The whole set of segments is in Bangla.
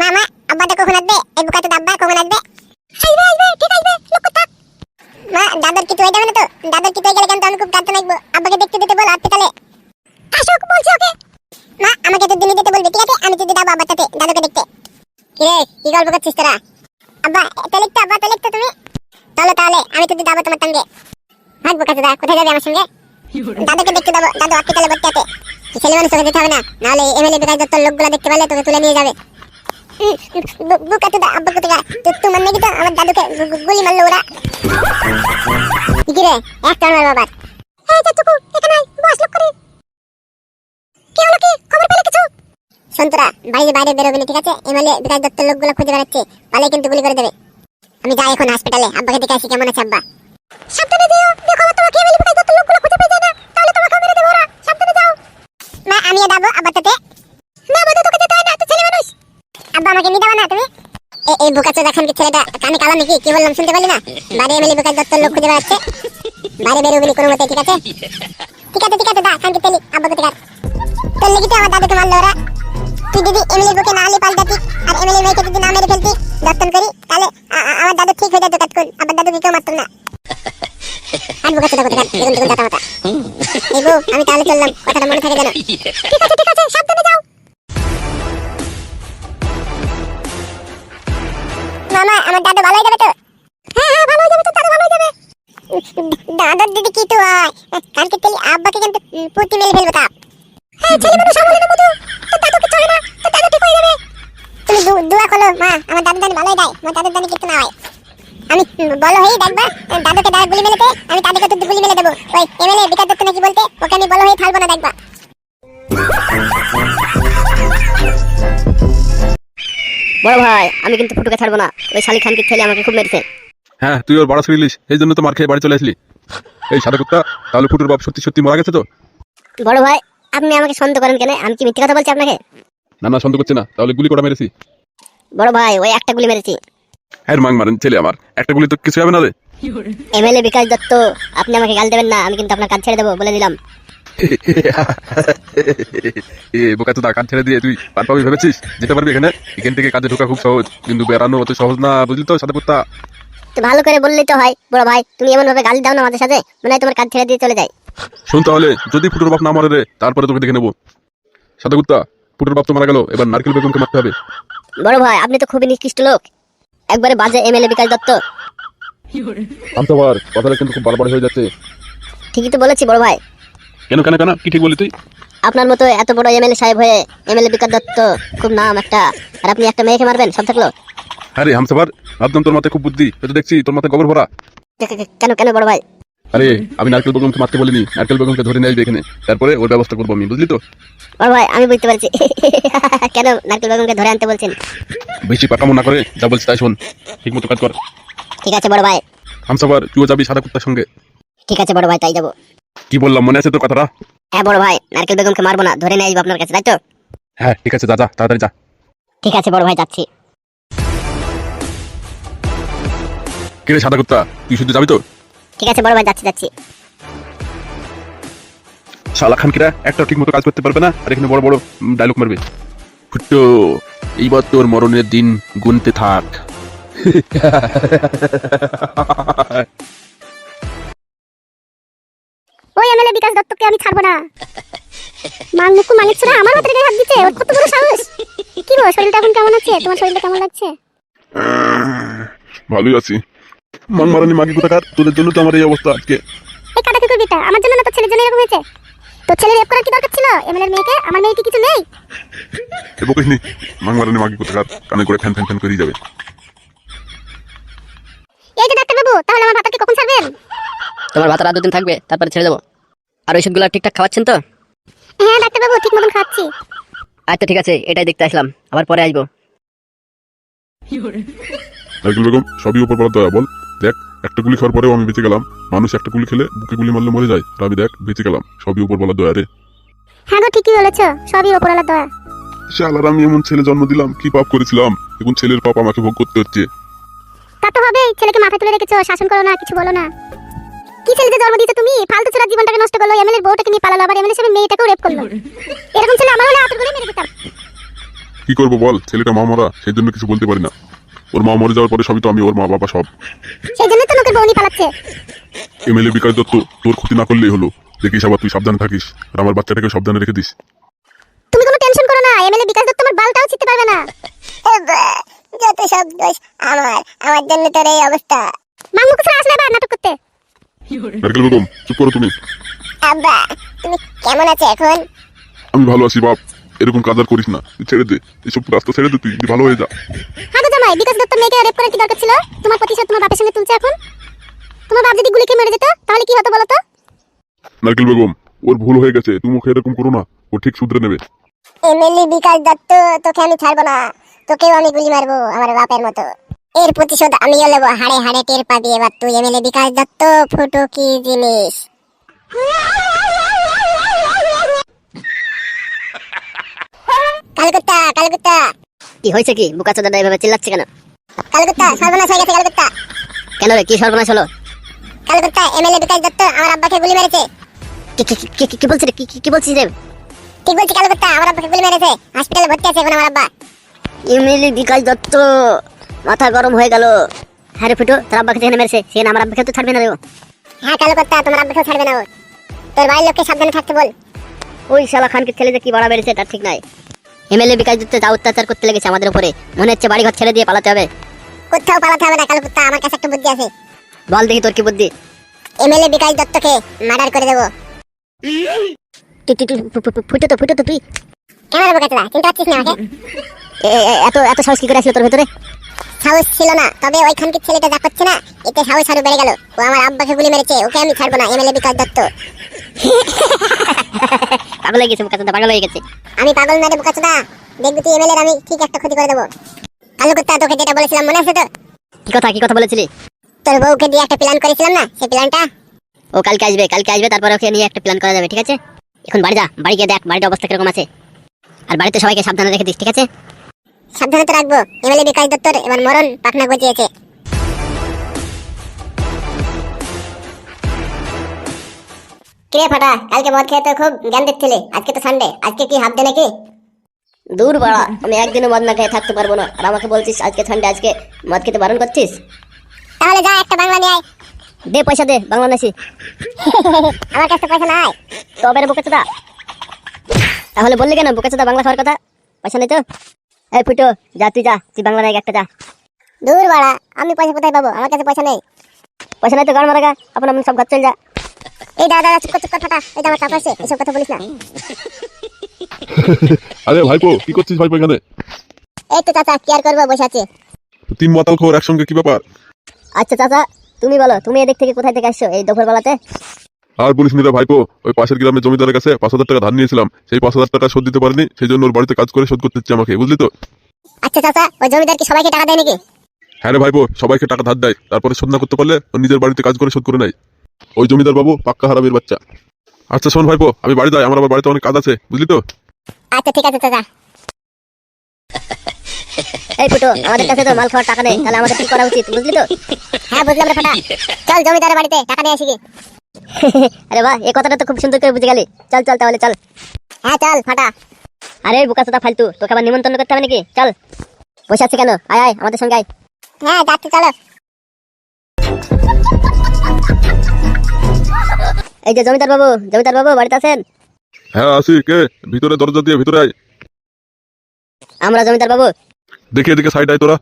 মামা আব্বাটা কখন আসবে? এই বুকা তো দাব্বা কখন আসবে? আসবে আসবে ঠিক আসবে লক্ষ্য থাক মা দাদর কি তুই যাবে না তো? দাদর কি তুই গেলে কেন তো আমি খুব কাঁদতে লাগবো? আব্বাকে দেখতে দিতে বল আজকে আসুক বলছি ওকে। মা আমাকে তো দিনে দিতে বলবি ঠিক আছে? আমি যদি যাব আব্বার সাথে দাদুকে দেখতে। কি রে কি গল্প করছিস তোরা? আব্বা তো লিখতো আব্বা তো লিখতো তুমি? চলো তাহলে আমি তো যাব তোমার সঙ্গে। ভাগবো কাছে দা কোথায় যাবে আমার সঙ্গে? দাদুকে দেখতে যাব দাদু হসপিটালে ভর্তি আছে ছেলে মানুষ তোকে যেতে হবে না। নাহলে এমএলএ বিকাশ দত্তর লোকগুলো দেখতে পারলে তোকে তুলে নিয়ে যাবে। বুকা কি রে একটা মার বাবার। এই যে টুকু লোক করে। খুঁজে বেড়াচ্ছে পালে কিন্তু গুলি করে দেবে। আমি যাই এখন হসপিটালে আব্বাকে দেখে আসি কেমন আছে আব্বা সাবধানে দিও দেখো আবার তোমাকে এমএলএ বিকাশ দত্তর লোকগুলো খুঁজে পেয়ে যায় না তাহলে তোমাকে মেরে দেবে ওরা সাবধানে যাও মা আমিও যাব আব্বার সাথে না বাবা তোকে যেতে হয় না তুই ছেলে মানুষ আব্বা আমাকে নিয়ে যাবে না তুমি এ- এই বোকাচো দেখেন কি ছেলেটা কানে কালা নাকি? কি বললাম শুনতে পারলি না? বাড়ি এমএলএ বিকাশ দত্তর লোক খুঁজে বেড়াচ্ছে। বাইরে বেরোবি না কোনো মতে ঠিক আছে? ঠিক আছে ঠিক আছে দা খানকে তেলি আব্বাকে ঠিক আছে তোর লেগে তো আমার দাদুকে মারলো ওরা। তুই যদি এমএলএ বুকে না আলি পাল্টাতি আর এমএলএ মেয়েকে যদি না মেরে ফেলতি দর্শন করি তাহলে আমার দাদু ঠিক হয়ে যেত কাজ আবার দাদুকে কেউ মারতো না। আর বোকা চোদা কোথাকার এরকম দেখুন দাদা মাতা এগো আমি তাহলে চললাম কথাটা মনে থাকে যেন। ঠিক আছে দোয়া আমার দাদু দানি ভালোই দেয় আমার দাদুর দানি কিছু না হয়। আমি বলো হয়ে দেখবা দাদুকে দাদা গুলি মেলেতে আমি তাদেরকে তো গুলি মেলে দেবো। ওই এমএলএ বিকাশ দত্ত নাকি বলতে ওকে আমি বলো হয়ে থাকব না দেখবা। বড় ভাই আমি কিন্তু ফুটুকে ছাড়বো না। ওই শালি খানকে ছেলে আমাকে খুব মেরেছে। হ্যাঁ তুই ওর বাড়া ছিড়িলিস এই জন্য তো মার খেয়ে বাড়ি চলে আসলি। এই সাদা কুত্তা তাহলে ফুটুর বাপ সত্যি সত্যি মারা গেছে তো? বড় ভাই আপনি আমাকে সন্দেহ করেন কেন? আমি কি মিথ্যে কথা বলছি আপনাকে? না না সন্দেহ করছে না তাহলে গুলি করা মেরেছি। বড় ভাই ওই একটা গুলি মেরেছি। হ্যাঁ মাং মারেন ছেলে আমার। একটা গুলি তো কিছু হবে না রে। এমএলএ বিকাশ দত্ত আপনি আমাকে গাল দেবেন না আমি কিন্তু আপনার কাজ ছেড়ে দেবো বলে দিলাম। এ বোকা তো কাজ ছেড়ে দিয়ে তুই পার পাবি ভেবেছিস? যেতে পারবি এখানে? এখান থেকে কাজে ঢোকা খুব সহজ কিন্তু বেড়ানো অত সহজ না বুঝলি তো সাদা কুত্তা। তো ভালো করে বললেই তো হয় বড় ভাই তুমি এমন ভাবে গালি দাও না আমাদের সাথে মনে হয় তোমার কাজ ছেড়ে দিয়ে চলে যায়। শোন তাহলে যদি ফুটুর বাপ না মরে রে তারপরে তোকে দেখে নেব। সাদা কুত্তা ফুটুর বাপ তো মারা গেল এবার নারকেল বেগমকে মারতে হবে। বড় ভাই আপনি তো খুবই নিকৃষ্ট লোক। একবারে বাজে এমএলএ বিকাশ দত্ত। আন্তবার কথাটা কিন্তু খুব বাড়াবাড়ি হয়ে যাচ্ছে। ঠিকই তো বলেছি বড় ভাই। কেন কেন কেন? কি ঠিক বলি তুই? আপনার মতো এত বড় এমএলএ সাহেব হয়ে এমএলএ বিকাশ দত্ত খুব নাম একটা আর আপনি একটা মেয়েকে মারবেন সব থাকল? আরে হামসাবার ভাবতাম তোর মাথায় খুব বুদ্ধি তো দেখছি তোর মাথায় গোবর ভরা। কেন কেন বড় ভাই? আরে আমি নারকেল বেগমকে মারতে বলিনি। নারকেল বেগমকে ধরে নিয়ে আসবে এখানে। তারপরে ওর ব্যবস্থা করব আমি বুঝলি তো? বড় ভাই আমি বুঝতে পারছি। কেন নারকেল বেগমকে ধরে আনতে বলছেন? বেশি পাকামো না করে যা বলছি তাই শোন। ঠিক মতো কাজ কর। ঠিক আছে বড় ভাই। হামসাবার তুইও যাবি সাদা কুত্তার সঙ্গে। ঠিক আছে বড় ভাই তাই যাব। কি বললাম মনে আছে তোর কথাটা? হ্যাঁ বড় ভাই নারকেল বেগমকে মারবো না ধরে নিয়ে আসব আপনার কাছে তাই তো? হ্যাঁ ঠিক আছে যা যা তাড়াতাড়ি যা। ঠিক আছে বড় ভাই যাচ্ছি। কিরে সাদা কুত্তা তুই শুধু যাবি তো? ঠিক আছে বড় ভাই যাচ্ছি যাচ্ছি। শালা খানকিরা একটা ঠিক মতো কাজ করতে পারবে না আর এখানে বড় বড় ডায়লগ মারবে। ফুটো এইবার তোর মরণের দিন গুনতে থাক। ওই এমএলএ বিকাশ দত্তকে আমি ছাড়বো না। মাল মুকু মালিক ছোড়া আমার হাতে হাত দিচ্ছে ওর কত বড় সাহস? কি বল শরীরটা এখন কেমন আছে? তোমার শরীরটা কেমন লাগছে? ভালোই আছি। মান মারানি মাগি কোথাকার? তোদের জন্য তো আমার এই অবস্থা আজকে। এই কাটা কি করবি তা? আমার জন্য না তোর ছেলের জন্য এরকম হয়েছে? তোর ছেলে রেপ করার কি দরকার ছিল? এমএলএর মেয়েকে? আমার মেয়ে কি কিছু নেই? এ বকিস নি মাং মারানি মাগি কোথাকার? কানে করে ফ্যান ফ্যান ফ্যান করে যাবে। এই যে ডাক্তার বাবু তাহলে আমার ভাতাকে কখন ছাড়বেন? তোমার ভাতার আর দুদিন থাকবে তারপরে ছেড়ে দেবো। আর ওই ওইসবগুলো ঠিকঠাক খাওয়াচ্ছেন তো? হ্যাঁ ডাক্তার বাবু ঠিক মতন খাচ্ছি আচ্ছা ঠিক আছে এটাই দেখতে আসলাম। আবার পরে আসব। নারকেল বেগম সবই উপর পড়া দয়া বল। দেখ একটা গুলি খাওয়ার পরেও আমি বেঁচে গেলাম। মানুষ একটা গুলি খেলে বুকে গুলি মারলে মরে যায়। আর আমি দেখ বেঁচে গেলাম। সবই উপর বলা দয়া রে। হ্যাঁ গো ঠিকই বলেছ। সবই ওপরওয়ালা দয়া। শালার আমি এমন ছেলে জন্ম দিলাম কি পাপ করেছিলাম? এখন ছেলের পাপ আমাকে ভোগ করতে হচ্ছে। তা তো হবে ছেলেকে মাথায় তুলে রেখেছো শাসন করো না কিছু বলো না। কি ছেলে জন্ম দিয়েছ তুমি? ফালতু ছেলের জীবনটাকে নষ্ট করল এমএলএর বউটাকে নিয়ে পালালো আবার এমএলএ সাহেব মেয়েটাকেও রেপ করল। এরকম ছেলে আমার হলে আতর করে মেরে দিতাম। কি করব বল? ছেলেটা মা মরা সেই জন্য কিছু বলতে পারি না। ওর মা মরে যাওয়ার পরে সবই তো আমি ওর মা বাবা সব। সেই জন্য তো লোকের বউনি পালাচ্ছে। এমএলএ বিকাশ দত্ত তোর ক্ষতি না করলেই হলো। দেখিস আবার তুই সাবধানে থাকিস। আর আমার বাচ্চাটাকে সাবধানে রেখে দিস। তুমি কোনো টেনশন করো না এমএলএ বিকাশ দত্ত আমার বালটাও ছিটতে পারবে না। যত সব দোষ আমার আমার জন্য তোর এই অবস্থা। মামু কিছু আসলে বা নাটক করতে। নারকেল বেগম চুপ করো তুমি। আব্বা তুমি কেমন আছো এখন? আমি ভালো আছি বাপ। এরকম কাজ আর করিস না। ছেড়ে দে। এইসব রাস্তা ছেড়ে দে তুই ভালো হয়ে যা। হ্যাঁ গো জামাই বিকাশ দত্ত মেয়েকে রেপ করার কি দরকার ছিল? তোমার প্রতিশোধ তোমার বাপের সঙ্গে তুলছে এখন? তোমার বাপ যদি গুলি খেয়ে মরে যেত তাহলে কি হতো বলো তো নারকেল বেগম ওর ভুল হয়ে গেছে। তুমি মুখে এরকম করো না। ও ঠিক শুধরে নেবে। এমএলএ বিকাশ দত্ত তোকে আমি ছাড়বো না। তোকেও আমি গুলি মারবো আমার বাপের মতো। এর প্রতিশোধ আমিও নেব। হাড়ে হাড়ে টের পাবি এবার তুই এমএলএ বিকাশ দত্ত ফুটো কি জিনিস? কালকুত্তা কালকুত্তা। কি হয়েছে কি? দাদা এভাবে চিল্লাচ্ছে কেন? কালকুত্তা সর্বনাশ হয়ে গেছে কালকুত্তা। কেন রে কি সর্বনাশ হলো? কালকুত্তা এমএলএ বিকাশ দত্ত আমার আব্বাকে গুলি মেরেছে। কি বলছিস রে? কি বলছিস রে? ঠিক বলছি কালকুত্তা আমার আব্বাকে গুলি মেরেছে। হসপিটালে ভর্তি আছে এখন আমার আব্বা। ইমিলি বিকাশ দত্ত মাথা গরম হয়ে গেল। হ্যাঁ রে ফুটো তোর আব্বাকে যেখানে মেরেছে। সে আমার আব্বাকে তো ছাড়বে না রে। হ্যাঁ কালকুত্তা তোমার ছাড়বে না ও। তোর বাড়ির লোককে সাবধানে থাকতে বল। ওই শালা খানকে ছেলে যে কি বাড়া বেড়েছে তার ঠিক নাই। এমএলএ বিকাশ দত্ত যা অত্যাচার করতে লেগেছে আমাদের উপরে মনে হচ্ছে বাড়িঘর ছেড়ে দিয়ে পালাতে হবে। কোথাও পালাতে হবে না কালকুত্তা আমার কাছে একটা বুদ্ধি আছে। বল দেখি তোর কি বুদ্ধি। এমএলএ বিকাশ দত্তকে মার্ডার করে দেবো। ফুটো তো ফুটো তো তুই। কেন দেবো কাতলা চিনতে পারছিস না আমাকে এত এত সাহস কি করে আসলো তোর ভেতরে? সাহস ছিল না তবে ওইখানকার ছেলেটা যা করছে না এতে সাহস আরও বেড়ে গেল। ও আমার আব্বাকে গুলি মেরেছে ওকে আমি ছাড়বো না এমএলএ বিকাশ দত্ত। পাগল হয়ে গেছে বুকাচো দাদা পাগল হয়ে গেছে। আমি পাগল না রে বোকাচোদা। দেখবি তুই এমএলএ আমি ঠিক একটা ক্ষতি করে দেবো। কালকুত্তা তোকে যেটা বলেছিলাম মনে আছে তো? কি কথা কি কথা বলেছিলি? তোর বউকে দিয়ে একটা প্ল্যান করেছিলাম না সেই প্ল্যানটা ও কালকে আসবে কালকে আসবে তারপর ওকে নিয়ে একটা প্ল্যান করা যাবে ঠিক আছে? এখন বাড়ি যা বাড়ি গিয়ে দেখ বাড়ির অবস্থা কীরকম আছে। আর বাড়িতে সবাইকে সাবধানে রেখে দিস ঠিক আছে? সাবধানে তো রাখব। এমএলএ বিকাশ দত্তর এবার মরণ পাখনা গজিয়েছে। কিরে ফাটা কালকে মদ খেয়ে তো খুব জ্ঞান দিচ্ছিলে। আজকে তো সানডে আজকে কি হাফ ডে নাকি? দূর বাড়া আমি একদিনও মদ না খেয়ে থাকতে পারব না। আর আমাকে বলছিস আজকে ঠান্ডা আজকে মদ খেতে বারণ করছিস? তাহলে যা একটা বাংলা নিয়ে আয়। দে পয়সা দে বাংলাদেশি আমার কাছে পয়সা নাই। তবে রে বোকাচোদা তাহলে বললি কেন বোকাচোদা বাংলা খাওয়ার কথা? পয়সা নেই তো? এই ফুটো যা তুই যা তুই বাংলা নায়ক একটা যা। দূর বাড়া আমি পয়সা কোথায় পাবো? আমার কাছে পয়সা নেই। পয়সা নেই তো গান মারা গা আপন আপন সব ঘর চল যা এই দাদা দাদা চুপ ফাটা। এই আমার চাপ আছে এসব কথা বলিস না। আরে ভাইপো কি করছিস ভাইপো এখানে? এই তো চাচা কি আর করব বসে আছে। তিন মাতাল খবর একসঙ্গে কি ব্যাপার? আচ্ছা চাচা তুমি বলো তুমি এদিক থেকে কোথায় থেকে আসছো এই দুপুর বেলাতে আর বলিস নি ভাইপো ওই পাশের গ্রামের জমিদারের কাছে পাঁচ হাজার টাকা ধার নিয়েছিলাম। সেই পাঁচ হাজার টাকা শোধ দিতে পারিনি সেই জন্য ওর বাড়িতে কাজ করে শোধ করতে হচ্ছে আমাকে বুঝলি তো? আচ্ছা চাচা ওই জমিদার কি সবাইকে টাকা দেয় নাকি? হ্যাঁ রে ভাইপো সবাইকে টাকা ধার দেয়। তারপরে শোধ না করতে পারলে ও নিজের বাড়িতে কাজ করে শোধ করে নেয়। ওই জমিদার বাবু, পাক্কা হারাবির বাচ্চা। আচ্ছা শোন ভাইপো, আমি বাড়ি যাই, আমার বাড়িতে অনেক কাজ আছে, বুঝলি তো? আচ্ছা ঠিক আছে চাচা এই ফুটো, আমাদের কাছে তো মাল খাওয়ার টাকা নেই, তাহলে আমাদের কি করা উচিত, বুঝলি তো? হ্যাঁ বুঝলাম রে ফাটা। চল জমিদারের বাড়িতে, টাকা নিয়ে আসি কি? আরে বাহ, এই কথাটা তো খুব সুন্দর করে বুঝে গেলি। চল চল তাহলে, চল। হ্যাঁ চল, ফাটা। আরে বোকাচোদা ফালতু, তোকে আবার নিমন্ত্রণ করতে হবে নাকি? চল। বসে আছে কেন? আয় আয়, আমাদের সঙ্গে আয়। হ্যাঁ যাচ্ছি, চলো। এই যে জমিদার বাবু জমিদার বাবু বাড়িতে আছেন? হ্যাঁ আসি কে? ভিতরে দরজা দিয়ে ভিতরে আয়। আমরা জমিদার বাবু। দেখে এদিকে সাইড আয় তোরা।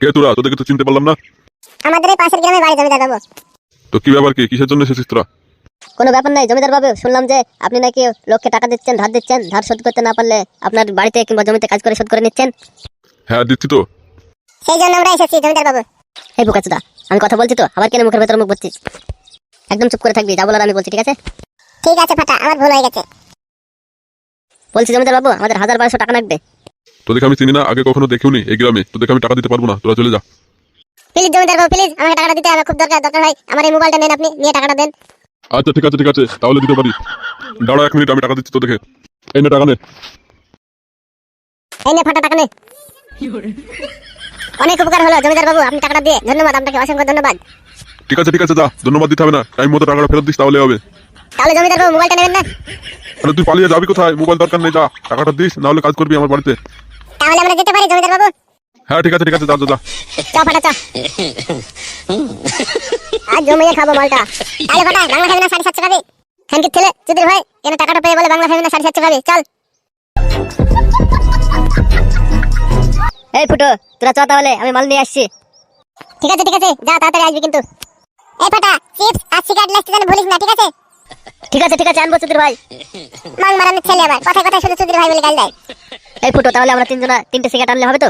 কে তোরা? তোদেরকে তো চিনতে পারলাম না। আমাদের এই পাশের গ্রামে বাড়ি জমিদার বাবু। তো কি ব্যাপার কি? কিসের জন্য এসেছিস তোরা? কোনো ব্যাপার নাই জমিদার বাবু শুনলাম যে আপনি নাকি লোককে টাকা দিচ্ছেন ধার দিচ্ছেন ধার শোধ করতে না পারলে আপনার বাড়িতে কিংবা জমিতে কাজ করে শোধ করে নিচ্ছেন? হ্যাঁ দিচ্ছি তো। সেই জন্য আমরা এসেছি জমিদার বাবু। এই বোকাচোদা আমি কথা বলছি তো আবার কেন মুখের ভেতর মুখ বলছিস একদম চুপ করে থাকবি যা বলার আমি বলছি ঠিক আছে? ঠিক আছে ফাটা আমার ভুল হয়ে গেছে। বলছি জমিদার বাবু আমাদের হাজার বারোশো টাকা লাগবে। তোদেরকে আমি চিনি না আগে কখনো দেখিও নি এই গ্রামে। তোদেরকে আমি টাকা দিতে পারব না তোরা চলে যা। প্লিজ জমিদার বাবু প্লিজ আমাকে টাকাটা দিতে আমার খুব দরকার দরকার হয়। আমার এই মোবাইলটা নেন আপনি নিয়ে টাকাটা দেন। আচ্ছা ঠিক আছে ঠিক আছে তাহলে দিতে পারি। দাঁড়া এক মিনিট আমি টাকা দিচ্ছি তোদেরকে। এই নে টাকা নে। এই নে ফাটা টাকা নে। অনেক উপকার হলো জমিদার বাবু আপনি টাকাটা দিয়ে। ধন্যবাদ আপনাকে অসংখ্য ধন্যবাদ। ঠিক আছে ঠিক আছে যা। ধন্যবাদ দিতে হবে না। টাইম মতো টাকাটা ফেরত দিস তাহলে হবে। তাহলে জমিদার বাবু মোবাইলটা নেবেন না? আরে তুই পালিয়ে যাবি কোথায়? মোবাইল দরকার নেই যা। টাকাটা দিস না হলে কাজ করবি আমার বাড়িতে। তাহলে আমরা যেতে পারি জমিদার বাবু? হ্যাঁ ঠিক আছে ঠিক আছে যা যা যা। চ ফাটা চ। আর জমিয়ে খাব মালটা তাহলে ফাটা বাংলা খাবি না সাড়ে সাতশো খাবি? খানকে ছেলে চুদির ভাই কেন টাকাটা পেয়ে বলে বাংলা খাবি না সাড়ে সাতশো খাবি? চল। এই ফুটো তোরা চ তাহলে আমি মাল নিয়ে আসছি। ঠিক আছে ঠিক আছে যা তাড়াতাড়ি আসবি কিন্তু। এই ফাটা চিপস আর সিগারেট লাগতে যেন ভুলিস না ঠিক আছে? ঠিক আছে ঠিক আছে আনব চুদির ভাই। মাং মারানোর ছেলে আবার কথায় কথায় শুধু চুদির ভাই বলে গাল দেয়। এই ফুটো তাহলে আমরা তিনজনা তিনটে সিগারেট আনলে হবে তো?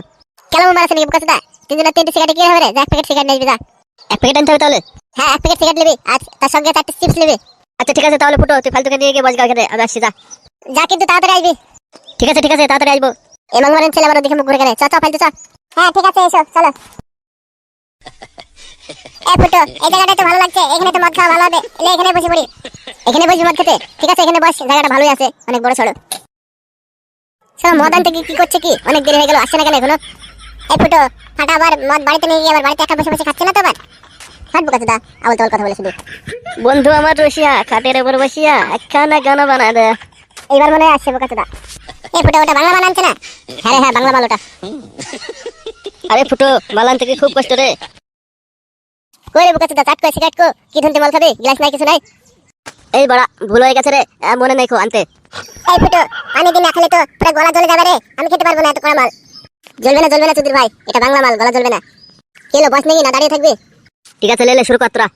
কেন মারাছে নাকি বুকাসুদা তিনজনের তিনটে সিগারেট কি হবে রে? এক প্যাকেট সিগারেট নিয়ে যা। এক প্যাকেট আনতে হবে তাহলে? হ্যাঁ এক প্যাকেট সিগারেট নিবি আর তার সঙ্গে চারটে চিপস নিবি। আচ্ছা ঠিক আছে তাহলে ফুটো তুই ফালতুকে নিয়ে গিয়ে বসগা ওখানে আমি আসছি যা। যা কিন্তু তাড়াতাড়ি আসবি। ঠিক আছে ঠিক আছে তাড়াতাড়ি আসব। এই মাং মারানোর ছেলে আবার দেখে মুখ ঘুরে গেলে চ চ ফালতু চ। হ্যাঁ ঠিক আছে এসো চলো। এ ফুটো এই জায়গাটা তো ভালো লাগছে এখানে তো মদ খাওয়া ভালো হবে। এলে এখানে বসে পড়ি। এখানে বসে মদ খেতে? ঠিক আছে এখানে বস জায়গাটা ভালোই আছে অনেক বড় সড়ো সব মদ আনতে কি কি করছে কি? অনেক দেরি হয়ে গেল আসছে না কেন এখনও? এই ফুটো ফাটা আবার মদ বাড়িতে নিয়ে গিয়ে আবার বাড়িতে একা বসে বসে খাচ্ছে না তো আবার? ফাটবো কথা দা আবল তাবল কথা বলে শুধু। বন্ধু আমার রসিয়া খাটের উপর বসিয়া একখানা গানা বানা দে। এইবার মনে হয় আসছে বোকা দা এই ফুটো ওটা বাংলা বানাচ্ছে না? হ্যাঁ হ্যাঁ বাংলা মাল ওটা। আরে ফুটো মালান থেকে খুব কষ্ট রে? কইরে বোকা বুকাচুদা চাট কই সিগারেট কো কি ধুনতে মাল খাবে গ্লাস নাই কিছু নাই এই বড়া ভুল হয়ে গেছে রে মনে নাই কো আনতে এই ফটো পানি দিন না খেলে তো পুরো গলা জ্বলে যাবে রে আমি খেতে পারব না এত কড়া মাল জ্বলবে না জ্বলবে না চুদির ভাই এটা বাংলা মাল গলা জ্বলবে না কেলো বস নেই না দাঁড়িয়ে থাকবে ঠিক আছে লেলে শুরু কর তোরা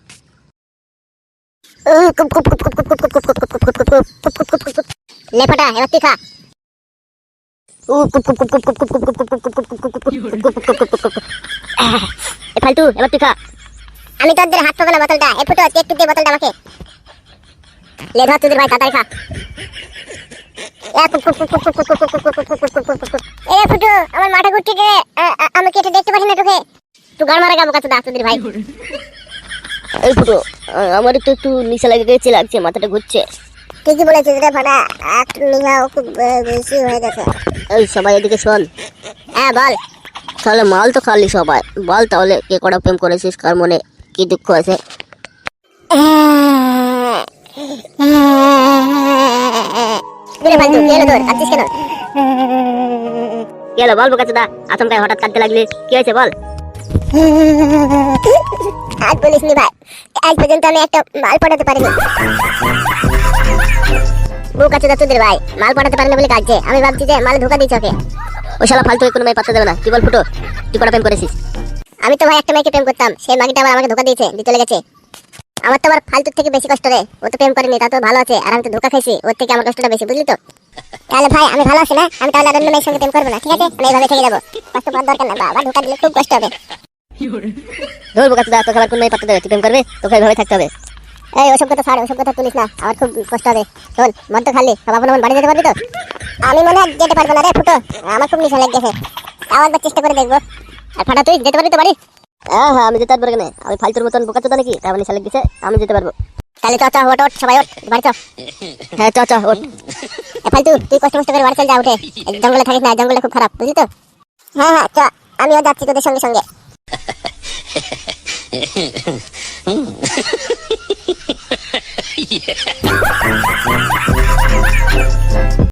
লেপাটা এবার তুই খা ফালতু এবার তুই খা আমি তোদের হাত পাবো না বোতলটা এ ফুটো তুই একটু দে বোতলটা আমাকে লে ধর তোদের ভাই দাদাই খা এ ফুটো আমার মাথা ঘুরছে রে আমি কি এটা দেখতে পারি না তোকে তুই গাড় মারা গাবো কাছে দা তোদের ভাই এই ফুটো আমার তো একটু নিচে লাগে গেছে লাগছে মাথাটা ঘুরছে ঠিকই বলেছিস রে ভাড়া এক নিঘাও খুব বেশি হয়ে গেছে এই সবাই এদিকে শোন হ্যাঁ বল তাহলে মাল তো খালি সবাই বল তাহলে কে কটা প্রেম করেছিস কার মনে কি দুঃখ আছে হলো বল আচমকায় হঠাৎ কাঁদতে লাগলি। কি হয়েছে বল? আজ বলিস নি ভাই আজ পর্যন্ত আমি একটা মাল পড়াতে পারিনি। বউ কাছে তোদের ভাই মাল পড়াতে পারিনি বলে কাজছে আমি ভাবছি যে মাল ঢোকা দিয়েছে ওকে। ওই শালা ফালতু কোনো মেয়ে পাত্তা দেবে না। কি বল ফুটো? তুই কটা প্রেম করেছিস? আমি তো ভাই একটা মেয়েকে প্রেম করতাম, সেই মাগিটা আবার আমাকে ধোকা দিয়েছে, দিয়ে চলে গেছে। আমার তো আবার ফালতুর থেকে বেশি কষ্ট রে, ও তো প্রেম করেনি তা তো ভালো আছে, আর আমি তো ধোকা খাইছি, ওর থেকে আমার কষ্টটা বেশি, বুঝলি তো? তাহলে ভাই, আমি ভালো আছি না? আমি তাহলে আর অন্য মেয়ের সঙ্গে প্রেম করব না, ঠিক আছে? আমি এইভাবে থেকে যাব। কষ্ট পাওয়ার দরকার না বাবা, ধোকা দিলে খুব কষ্ট হবে। ধর বোকাচোদা তোকে আবার কোন মেয়ে পাত্তা দেবে? তুই প্রেম করবে? তোকে এইভাবে থাকতে হবে। এই, ওসব কথা ছাড়, ওসব কথা তুলিস না, আমার খুব কষ্ট হবে। শোন মন তো খালি আপন আপন বাড়ি যেতে পারবি তো? আমি মনে হয় যেতে পারব না রে, ফুটো, আমার খুব নিশা লেগে গেছে তাও একবার চেষ্টা করে দেখব। ফাটা তুই যেতে পারবি তো বাড়ি? হ্যাঁ হ্যাঁ আমি যেতে পারব কেন আমি ফালতুর মতন বোকা চোদা নাকি? তার মানে দিছে আমি যেতে পারব। তাহলে চ চ ওট ওট সবাই ওট বাড়ি চ। হ্যাঁ চ চ ওট ফালতু তুই কষ্ট কষ্ট করে বাড়ি চল যা উঠে। জঙ্গলে থাকিস না জঙ্গলে খুব খারাপ বুঝলি তো? হ্যাঁ হ্যাঁ চ আমিও যাচ্ছি তোদের সঙ্গে সঙ্গে। Yeah.